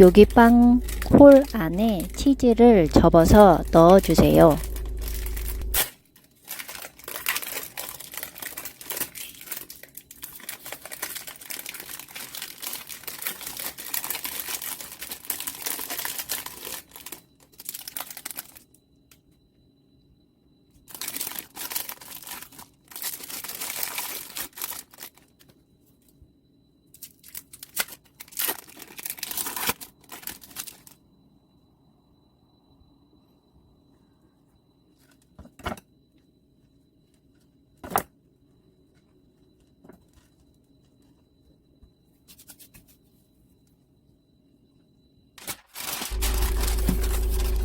여기 빵 홀 안에 치즈를 접어서 넣어주세요.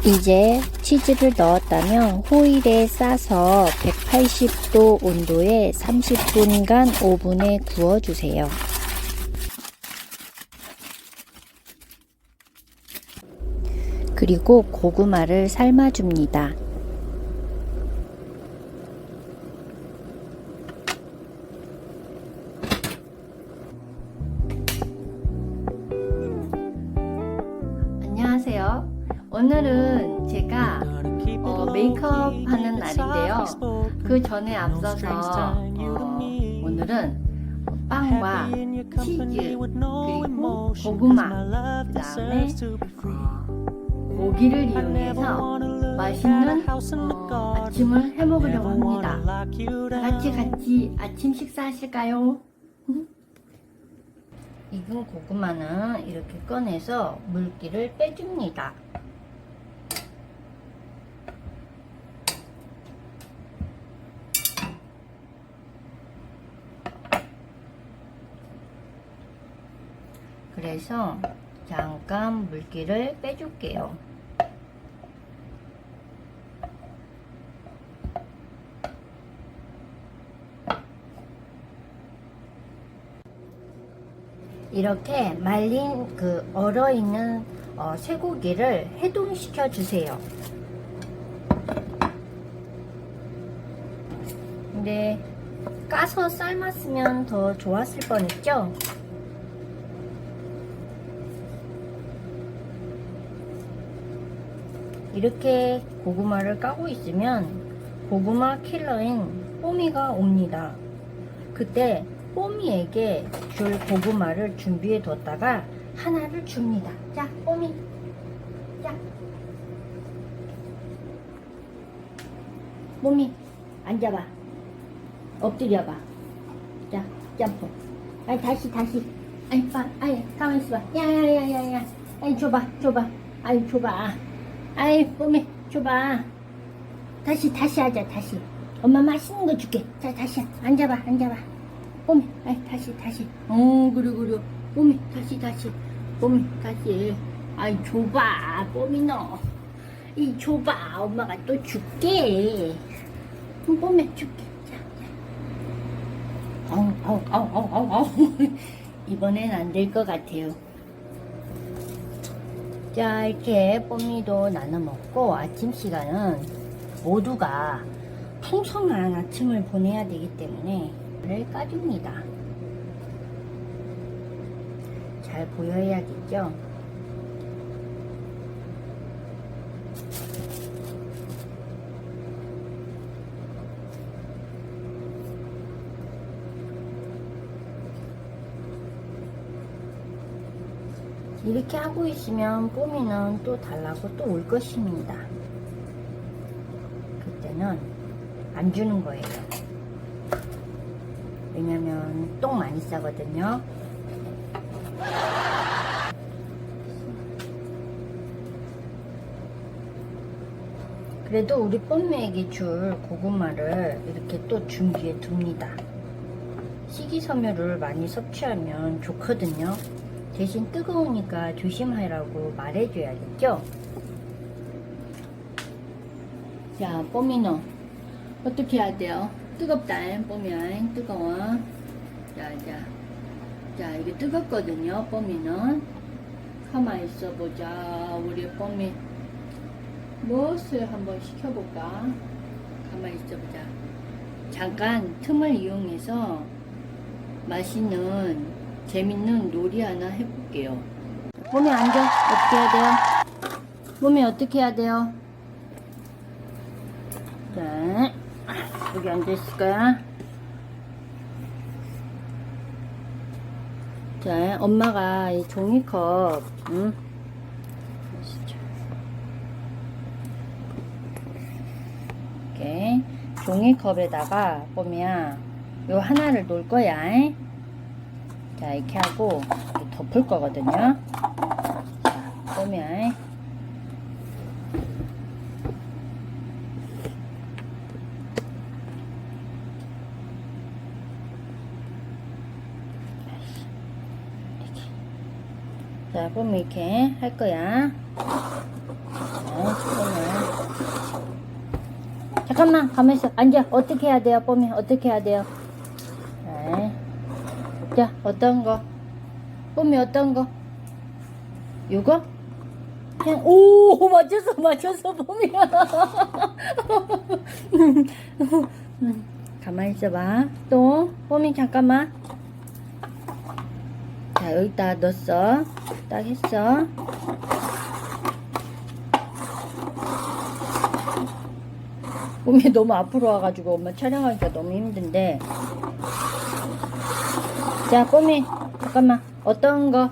이제 치즈를 넣었다면 호일에 싸서 180도 온도에 30분간 오븐에 구워주세요. 그리고 고구마를 삶아줍니다. 앞서서 어, 오늘은 빵과 치즈 그리고 고구마 그다음에 어, 고기를 이용해서 맛있는 어, 아침을 해 먹으려고 합니다. 다 같이 같이 아침 식사하실까요? 익은 고구마는 이렇게 꺼내서 물기를 빼줍니다. 그래서 잠깐 물기를 빼줄게요. 이렇게 말린 그 얼어 있는 어, 쇠고기를 해동시켜 주세요. 근데 까서 삶았으면 더 좋았을 뻔했죠? 이렇게 고구마를 까고 있으면 고구마 킬러인 뽀미가 옵니다. 그때 뽀미에게 줄 고구마를 준비해 뒀다가 하나를 줍니다. 자, 뽀미. 자. 뽀미, 앉아봐. 엎드려봐. 자, 점프. 아니, 다시, 다시. 아니, 봐. 아니, 가만히 있어 봐. 야, 야, 야, 야, 야. 아니, 줘봐, 줘봐. 아니, 줘봐. 아이, 뽀미, 줘봐. 다시, 다시 하자, 다시. 엄마 맛있는 거 줄게. 자, 다시. 앉아봐, 앉아봐. 뽀미, 아이, 다시, 다시. 어, 그래, 그래. 뽀미, 다시, 다시. 뽀미, 다시. 아이, 줘봐, 뽀미 너. 이 줘봐, 엄마가 또 줄게. 응, 뽀미, 줄게. 자, 자. 아우, 아우, 아우, 아우, 아우, 아우. 이번엔 안 될 것 같아요. 자, 이렇게 뽀미도 나눠 먹고 아침 시간은 모두가 풍성한 아침을 보내야 되기 때문에 를 까줍니다. 잘 보여야겠죠? 이렇게 하고 있으면 뽀미는 또 달라고 또 올 것입니다. 그때는 안 주는 거예요. 왜냐면 똥 많이 싸거든요. 그래도 우리 뽐매에게 줄 고구마를 이렇게 또 준비해 둡니다. 식이섬유를 많이 섭취하면 좋거든요. 대신 뜨거우니까 조심하라고 말해줘야겠죠? 자, 뽀미노. 어떻게 해야 돼요? 뜨겁다, 뽀미야. 뜨거워. 자, 자. 자, 이게 뜨겁거든요, 뽀미는. 가만히 있어 보자. 우리 뽀미. 무엇을 한번 시켜볼까? 가만히 있어 보자. 잠깐 틈을 이용해서 맛있는 재밌는 놀이 하나 해볼게요. 몸이 앉아. 어떻게 해야 돼요? 몸이 어떻게 해야 돼요? 자, 여기 앉아있을 거야. 자, 엄마가 이 종이컵, 응? 종이컵에다가 뽀미야, 요 하나를 놓을 거야. 자, 이렇게 하고 덮을 거거든요. 자, 뽀미야. 자, 그럼 이렇게 할 거야. 자. 잠깐만, 가만있어. 앉아. 어떻게 해야 돼요, 뽀미? 어떻게 해야 돼요? 자, 자, 어떤 거? 뽀미 어떤 거? 요거? 그냥, 오, 맞췄어, 맞췄어, 뽀미야. 가만히 있어봐. 또, 뽀미 잠깐만. 자, 여기다 넣었어. 딱 했어. 몸이 너무 앞으로 와가지고 엄마 촬영하기가 너무 힘든데. 자, 뽀미, 잠깐만. 어떤 거?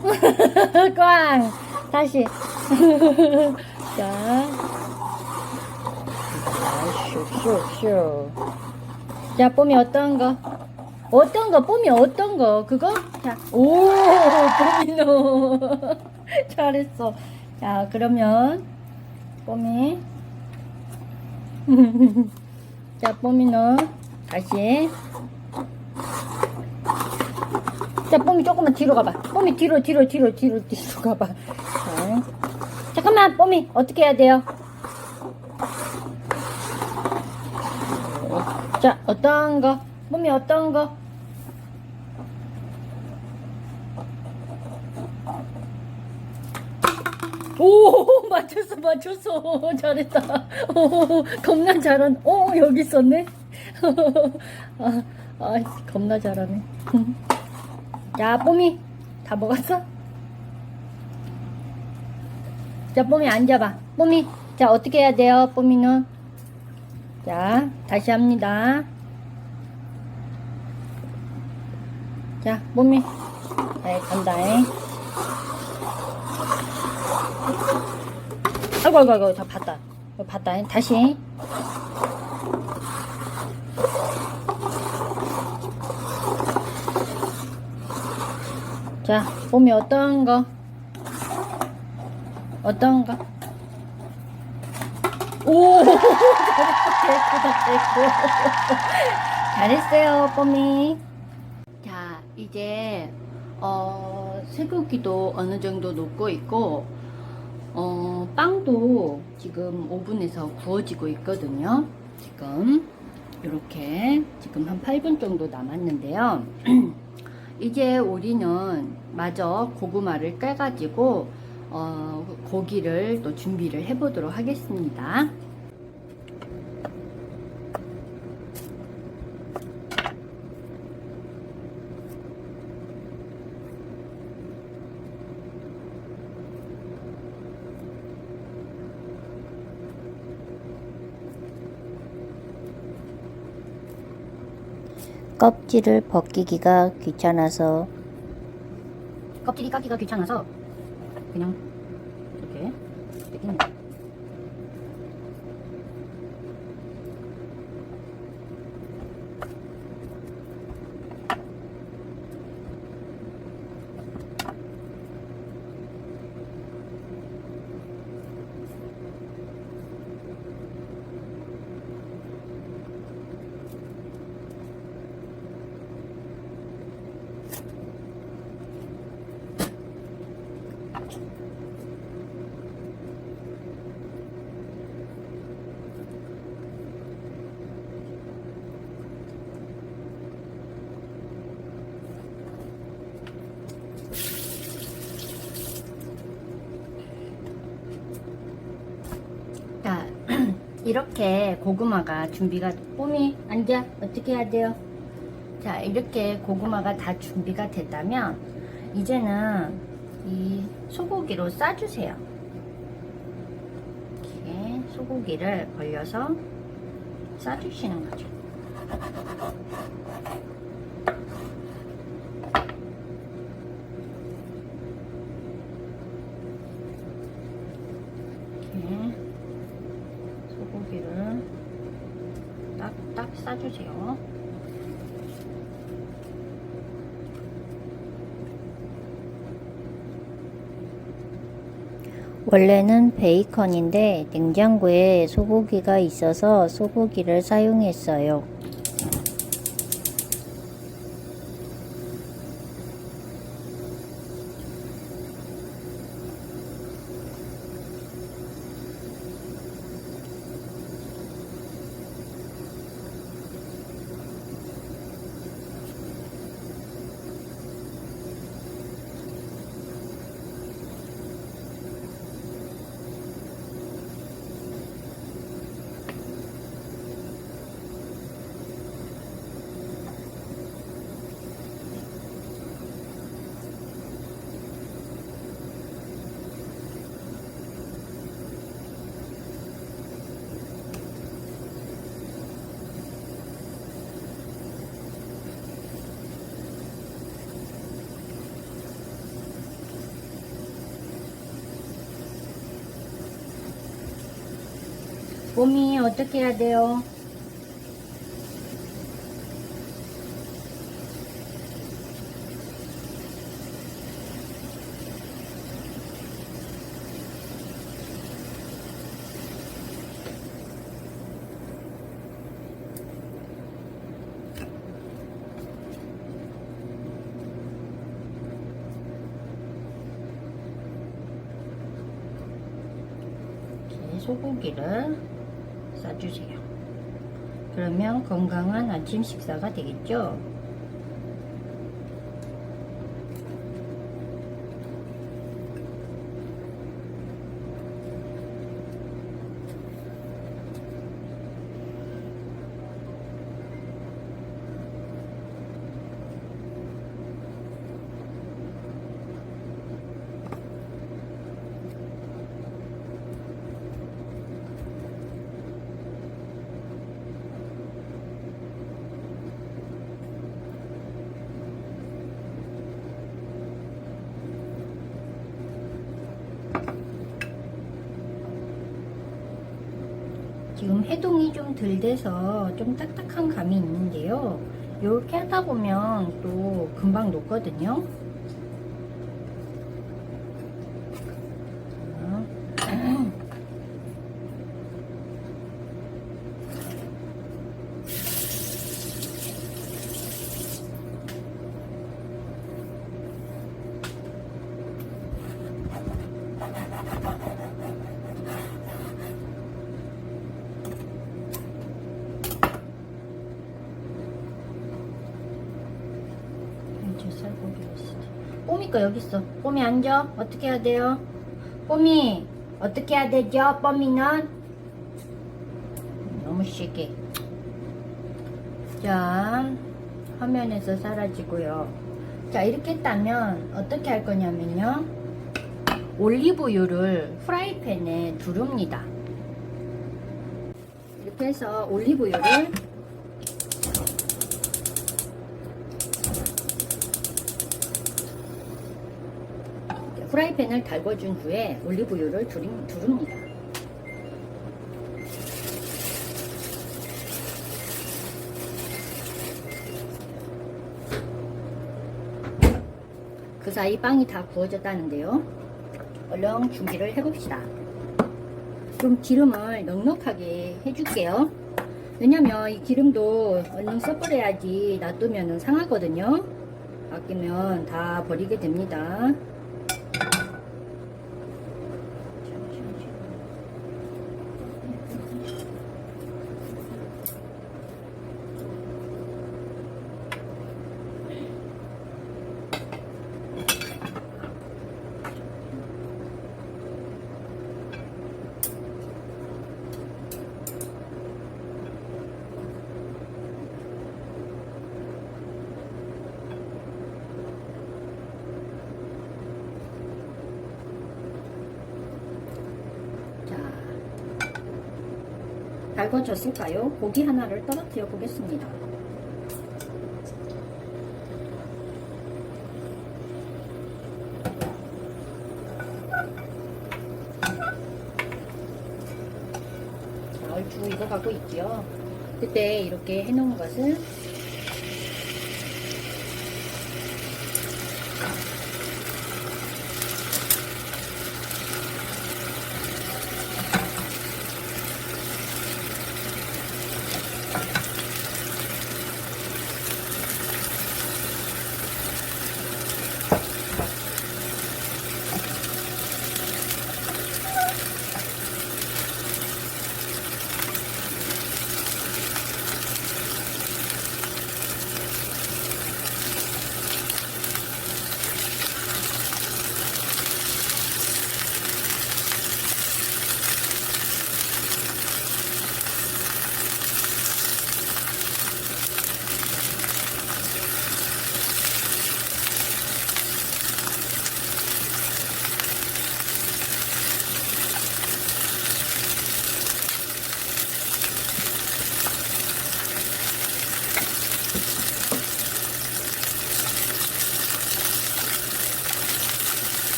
꽝! 다시. 자. 자, 슈슈슈. 자, 뽀미 어떤 거? 어떤 거? 뽀미 어떤 거? 그거? 자, 오, 뽀미노. 잘했어. 자, 그러면, 뽀미. 자, 뽀미노. 다시. 자, 뽀미 조금만 뒤로 가봐. 뽀미 뒤로, 뒤로, 뒤로, 뒤로, 뒤로 가봐. 자. 잠깐만, 뽀미. 어떻게 해야 돼요? 자, 어떤 거? 뽀미 어떤 거? 오, 맞췄어, 맞췄어. 잘했다. 오, 겁나 잘한. 오, 여기 있었네. 아, 아, 겁나 잘하네. 자, 뽀미. 다 먹었어? 자, 뽀미 앉아봐. 뽀미. 자, 어떻게 해야 돼요, 뽀미는? 자, 다시 합니다. 자, 뽀미. 자, 간다 잉. 아이고, 아이고, 아이고, 다 봤다. 봤다. 다시. 자, 봄이 어떤 거? 어떤 거? 오! 잘했어요, 뽀미. 자, 이제, 어, 쇠고기도 어느 정도 녹고 있고, 어, 빵도 지금 오븐에서 구워지고 있거든요. 지금, 이렇게, 지금 한 8분 정도 남았는데요. 이제 우리는 마저 고구마를 깨가지고, 어, 고기를 또 준비를 해보도록 하겠습니다. 껍질을 벗기기가 귀찮아서. 껍질이 깎기가 귀찮아서 그냥 이렇게 뜯기는 거예요. 자, 이렇게 고구마가 준비가 뽀미 앉아 어떻게 해야 돼요? 자, 이렇게 고구마가 다 준비가 됐다면 이제는 이 소고기로 싸주세요. 이렇게 소고기를 벌려서 싸주시는 거죠. 이렇게 소고기를 딱딱 싸주세요. 원래는 베이컨인데 냉장고에 소고기가 있어서 소고기를 사용했어요. 몸이 어떻게 해야 돼요? 이렇게 소고기를 싸주세요. 그러면 건강한 아침 식사가 되겠죠? 지금 해동이 좀 덜 돼서 좀 딱딱한 감이 있는데요. 이렇게 하다 보면 또 금방 녹거든요. 자. 이제 쌀고기가 있어. 거 여기 있어. 뽀미 앉아. 어떻게 해야 돼요? 뽀미 어떻게 해야 되죠? 뽀미는 너무 쉽게. 자 화면에서 사라지고요. 자 이렇게 했다면 어떻게 할 거냐면요. 올리브유를 프라이팬에 두릅니다. 이렇게 해서 올리브유를 프라이팬을 달궈준 후에 올리브유를 두릅, 두릅니다. 그 사이 빵이 다 구워졌다는데요. 얼른 준비를 해봅시다. 좀 기름을 넉넉하게 해줄게요. 왜냐면 이 기름도 얼른 섞어야지 놔두면 상하거든요. 아끼면 다 버리게 됩니다. 달궈졌을까요? 고기 하나를 떨어뜨려 보겠습니다. 자, 얼추 익어가고 있고요. 그때 이렇게 해놓은 것을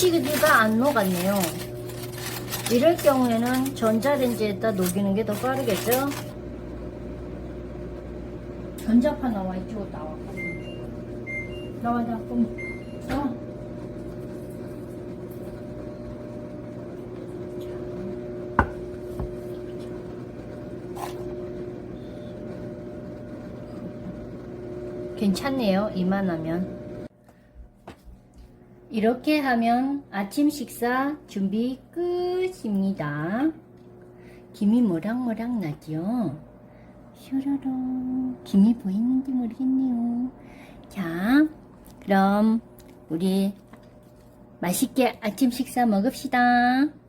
시그디가 안 녹았네요. 이럴 경우에는 전자레인지에다 녹이는 게 더 빠르겠죠? 전자파 나와 이쪽으로 나와. 나와 나와 그럼 나와. 괜찮네요. 이만하면. 이렇게 하면 아침 식사 준비 끝입니다. 김이 모락모락 나죠? 슈르르 김이 보이는지 모르겠네요. 자, 그럼 우리 맛있게 아침 식사 먹읍시다.